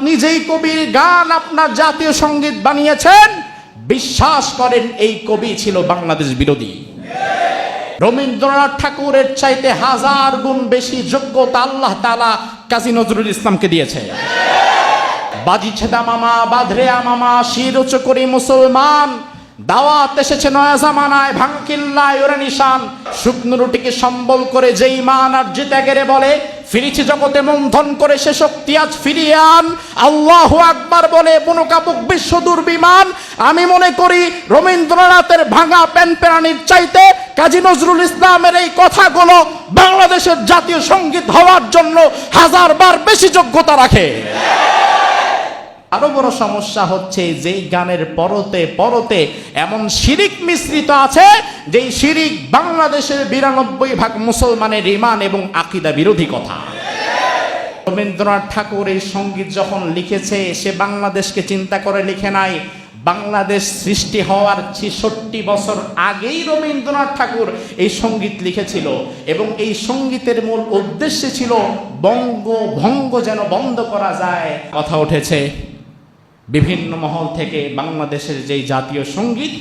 আপনি যেই কবির গান আপনার জাতীয় সংগীত বানিয়েছেন, বিশ্বাস করেন এই কবি ছিল বাংলাদেশ বিরোধী। রবীন্দ্রনাথ ঠাকুরের চাইতে হাজার গুণ বেশি যোগ্যতা আল্লাহ তালা কাজী নজরুল ইসলামকে দিয়েছে। বাজি ছেদা মামা বাধরে মামা শির উঁচু করি মুসলমান, দাওয়াত এসেছে নয়া জামানায়, ভাঙকিল্লায় ওরে নিশান। শুকনো রুটিকে সম্বল করে যেই মান আর জিতে বলে ফিরেছি জগতে মন্থন করে সে শক্তি আজ ফিরিয়ে আন। আল্লাহ আকবার বলে, বুনকাবুক বিশ্ব দুর্বিমান। আমি মনে করি রবীন্দ্রনাথের ভাঙা প্যান প্যারানির চাইতে কাজী নজরুল ইসলামের এই কথাগুলো বাংলাদেশের জাতীয় সংগীত হওয়ার জন্য হাজারবার বেশি যোগ্যতা রাখে। আরও বড় সমস্যা হচ্ছে যেই গানের পরতে পরতে এমন শিরিক মিশ্রিত আছে, যেই শিরিক বাংলাদেশের বিরানব্বই ভাগ মুসলমানের ইমান এবং আকিদা বিরোধী কথা। রবীন্দ্রনাথ ঠাকুর এই সংগীত যখন লিখেছে, সে বাংলাদেশকে চিন্তা করে লিখে নাই, বাংলাদেশ সৃষ্টি হওয়ার ছেষট্টি বছর আগেই রবীন্দ্রনাথ ঠাকুর এই সংগীত লিখেছিল এবং এই সঙ্গীতের মূল উদ্দেশ্য ছিল বঙ্গ ভঙ্গ যেন বন্ধ করা যায়। কথা উঠেছে বিভিন্ন মহল থেকে বাংলাদেশের যেই জাতীয় সংগীত,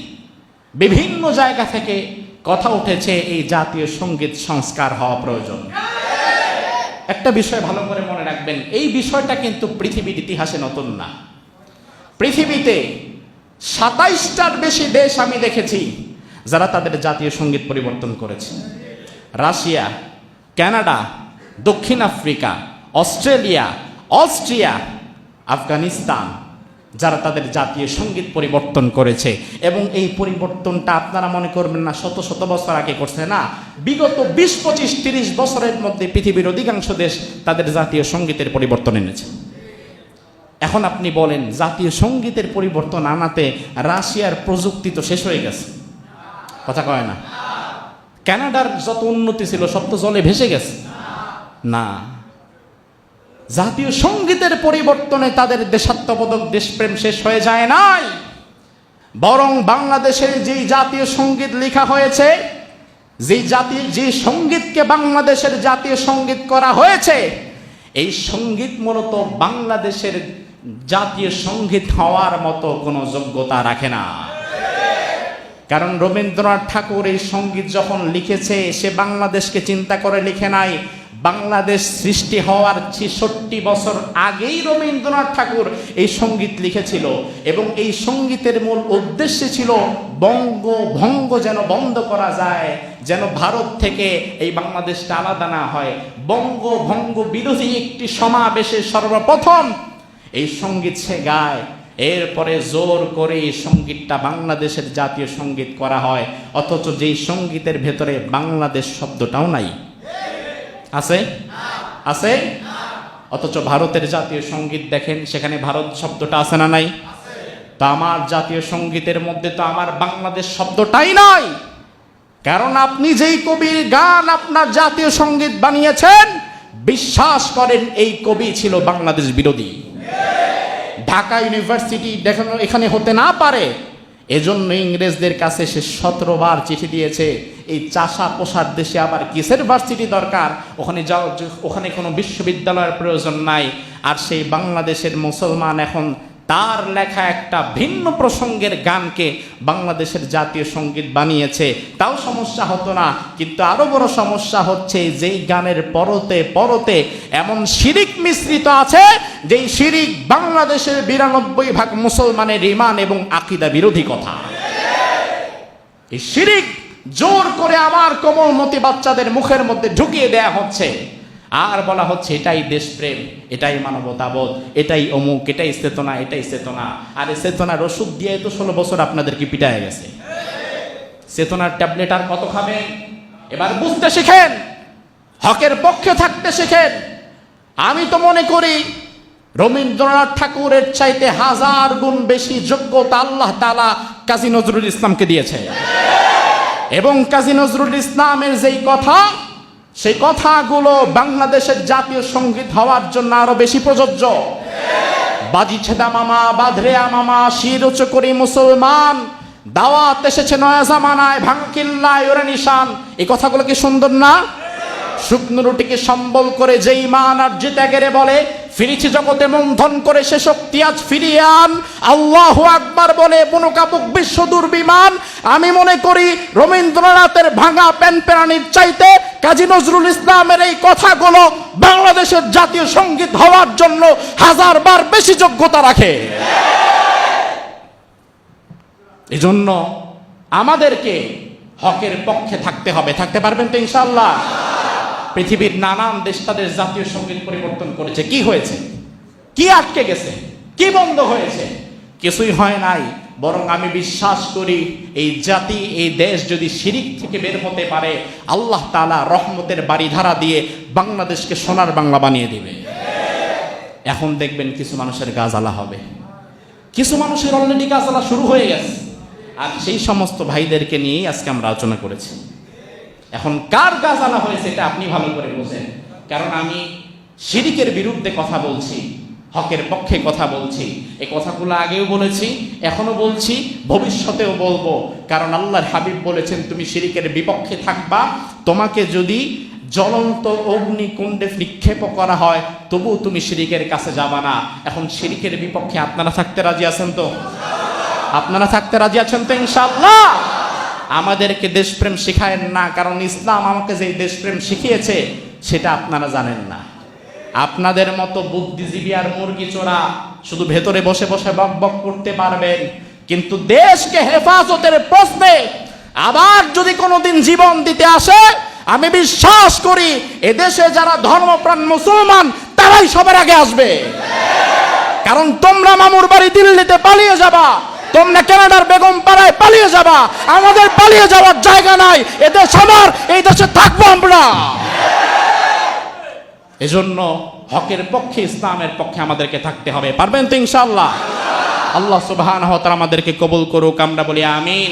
বিভিন্ন জায়গা থেকে কথা উঠেছে এই জাতীয় সংগীত সংস্কার হওয়া প্রয়োজন। একটা বিষয় ভালো করে মনে রাখবেন, এই বিষয়টা কিন্তু পৃথিবীর ইতিহাসে নতুন না। পৃথিবীতে সাতাইশটার বেশি দেশ আমি দেখেছি যারা তাদের জাতীয় সংগীত পরিবর্তন করেছে। রাশিয়া, কানাডা, দক্ষিণ আফ্রিকা, অস্ট্রেলিয়া, অস্ট্রিয়া, আফগানিস্তান যারা তাদের জাতীয় সংগীত পরিবর্তন করেছে। এবং এই পরিবর্তনটা আপনারা মনে করবেন না, শত শত বছর আগে করছে, না। বিগত বিশ, পঁচিশ, তিরিশ বছরের মধ্যে পৃথিবীর অধিকাংশ দেশ তাদের জাতীয় সঙ্গীতের পরিবর্তন এনেছে। এখন আপনি বলেন, জাতীয় সঙ্গীতের পরিবর্তন আনাতে রাশিয়ার প্রযুক্তি তো শেষ হয়ে গেছে। কথা কয় না। কানাডার যত উন্নতি ছিল, সব তো জলে ভেসে গেছে। না। জাতীয় সঙ্গীতের পরিবর্তনে তাদের দেশাত্মবোধক দেশপ্রেম শেষ হয়ে যায় নাই। বরং বাংলাদেশের যেই জাতীয় সংগীত লেখা হয়েছে যেই জাতীয় যে সঙ্গীতকে বাংলাদেশের জাতীয় সংগীত করা হয়েছে, এই সংগীত মূলত বাংলাদেশের জাতীয় সংগীত হওয়ার মতো কোনো যোগ্যতা রাখে না। কারণ রবীন্দ্রনাথ ঠাকুর এই সংগীত যখন লিখেছে, সে বাংলাদেশকে চিন্তা করে লিখে নাই বাংলাদেশ সৃষ্টি হওয়ার ছেষট্টি বছর আগেই রবীন্দ্রনাথ ঠাকুর এই সংগীত লিখেছিল এবং এই সঙ্গীতের মূল উদ্দেশ্য ছিল বঙ্গ, ভঙ্গ যেন বন্ধ করা যায়, যেন ভারত থেকে এই বাংলাদেশটা আলাদা না হয়। বঙ্গ, ভঙ্গ বিরোধী একটি সমাবেশে সর্বপ্রথম এই সংগীত সে গায়। এরপরে জোর করে এই সঙ্গীতটা বাংলাদেশের জাতীয় সংগীত করা হয়। অথচ যেই সঙ্গীতের ভেতরে বাংলাদেশ শব্দটাও নাই। আছে? আছে? অথচ ভারতের জাতীয় সংগীত দেখেন, সেখানে ভারত শব্দটা আছে না নাই? তা আমার জাতীয় সঙ্গীতের মধ্যে তো আমার বাংলাদেশ শব্দটাই নাই। কারণ আপনি যেই কবির গান আপনার জাতীয় সংগীত বানিয়েছেন, বিশ্বাস করেন এই কবি ছিল বাংলাদেশ বিরোধী। ঢাকা ইউনিভার্সিটি দেখানো এখানে হতে না পারে এজন্য ইংরেজদের কাছে সে সতেরো বার চিঠি দিয়েছে, এই চাষা পোষার দেশে আবার কিসের ভার্সিটি দরকার? ওখানে যাও, ওখানে কোনো বিশ্ববিদ্যালয়ের প্রয়োজন নাই। আর সেই বাংলাদেশের মুসলমান এখন তার লেখা একটা ভিন্ন প্রসঙ্গের গানকে বাংলাদেশের জাতীয় সংগীত বানিয়েছে। তাও সমস্যা হতো না, কিন্তু আরও বড় সমস্যা হচ্ছে যেই গানের পরতে পরতে এমন শিরিক মিশ্রিত আছে যেই শিরিক বাংলাদেশের বিরানব্বই ভাগ মুসলমানের ইমান এবং আকিদা বিরোধী কথা। এই শিরিক জোর করে আমার কোমলমতি বাচ্চাদের মুখের মধ্যে ঢুকিয়ে দেয়া হচ্ছে। আর বলা হচ্ছে, এটাই দেশপ্রেম, এটাই মানবতাবোধ, এটাই অমুক, এটাই চেতনা এটাই চেতনা। আর চেতনার ওষুধ দিয়ে তো ষোলো বছর আপনাদেরকে পিটায় গেছে। চেতনার ট্যাবলেট আর কত খাবেন? এবার বুঝতে শিখেন, হকের পক্ষে থাকতে শিখেন। আমি তো মনে করি, রবীন্দ্রনাথ ঠাকুরের চাইতে হাজার গুণ বেশি যোগ্যতা আল্লাহ তালা কাজী নজরুল ইসলামকে দিয়েছে। এবং কাজী নজরুল ইসলামের যেই কথা সেই কথাগুলো বাংলাদেশের জাতীয় সংগীত হওয়ার জন্য আরও বেশি প্রযোজ্য। বাজি ছেদা মামা বাধরে মামা, শির উঁচু করি মুসলমান, দাওয়াত এসেছে নয়া জামানায় ভাঙকিল্লায় ওরে নিশান। এই কথাগুলো কি সুন্দর না? শুকনো রুটিকে সম্বল করে যেই মান আর জিতে বলে, ফিরেছি জগতে মন্থন করে সে শক্তি আজ ফিরিয়ে আন। আল্লাহ আকবার বলে বুনকাবুক বিশ্ব দুর্বিমান। আমি মনে করি রবীন্দ্রনাথের ভাঙা প্যান প্যারানির চাইতে কাজী নজরুল ইসলামের এই কথাগুলো বাংলাদেশের জাতীয় সংগীত হওয়ার জন্য হাজার বার বেশি যোগ্যতা রাখে। এজন্য আমাদেরকে হকের পক্ষে থাকতে হবে। থাকতে পারবেন তো ইনশাল্লাহ পৃথিবীর নানান দেশ তাদের জাতীয় সংগীত পরিবর্তন করেছে। কি হয়েছে? কি আটকে গেছে? কি বন্ধ হয়েছে? কিছুই হয় নাই, বরং আমি বিশ্বাস করি এই জাতি, এই দেশ যদি শিরিক থেকে বের হতে পারে, আল্লাহ তাআলা রহমতের বাড়িধারা দিয়ে বাংলাদেশকে সোনার বাংলা বানিয়ে দিবে। এখন দেখবেন কিছু মানুষের গাজালা হবে। কিছু মানুষের অলরেডি গাজালা শুরু হয়ে গেছে। আর সেই সমস্ত ভাইদেরকে নিয়েই আজকে আমরা আলোচনা করেছি। এখন কার আনা হয়েছে এটা আপনি ভালো করে বোঝেন। কারণ আমি শিরিকের বিরুদ্ধে কথা বলছি। হকের পক্ষে কথা বলছি। এই কথাগুলো আগেও বলেছি এখনও বলছি, ভবিষ্যতেও বলব। কারণ আল্লাহর হাবিব বলেছেন, তুমি শিরিকের বিপক্ষে থাকবা। তোমাকে যদি জ্বলন্ত অগ্নিকুণ্ডে নিক্ষেপ করা হয়, তবুও তুমি শিরিকের কাছে যাবা না। এখন শিরিকের বিপক্ষে আপনারা থাকতে রাজি আছেন তো? আপনারা থাকতে রাজি আছেন তো, ইনশাআল্লাহ? আমাদেরকে দেশপ্রেম শিখায়েন না, কারণ ইসলাম আমাকে যে দেশপ্রেম শিখিয়েছে, সেটা আপনারা জানেন না। আপনাদের মতো বুদ্ধিজীবী আর মুরগি চোরা শুধু ভেতরে বসে বসে বক বক করতে পারবেন। কিন্তু দেশকে হেফাজতের প্রশ্নে আবার যদি কোনোদিন জীবন দিতে আসে, আমি বিশ্বাস করি এদেশে যারা ধর্মপ্রাণ মুসলমান, তারাই সবার আগে আসবে। কারণ তোমরা মামুর বাড়ি দিল্লিতে পালিয়ে যাবা, তোমরা কানাডার বেগম পাড়ায় পালিয়ে যাবা, আমাদের পালিয়ে যাওয়ার জায়গা নাই, এদেশ আমার, এই দেশে থাকব আমরা। এজন্য হকের পক্ষে, ইসলামের পক্ষে আমাদেরকে থাকতে হবে। পারবেন তো ইনশাল্লাহ আল্লাহ সুবাহ আমাদেরকে কবুল করুক, আমরা বলি আমিন।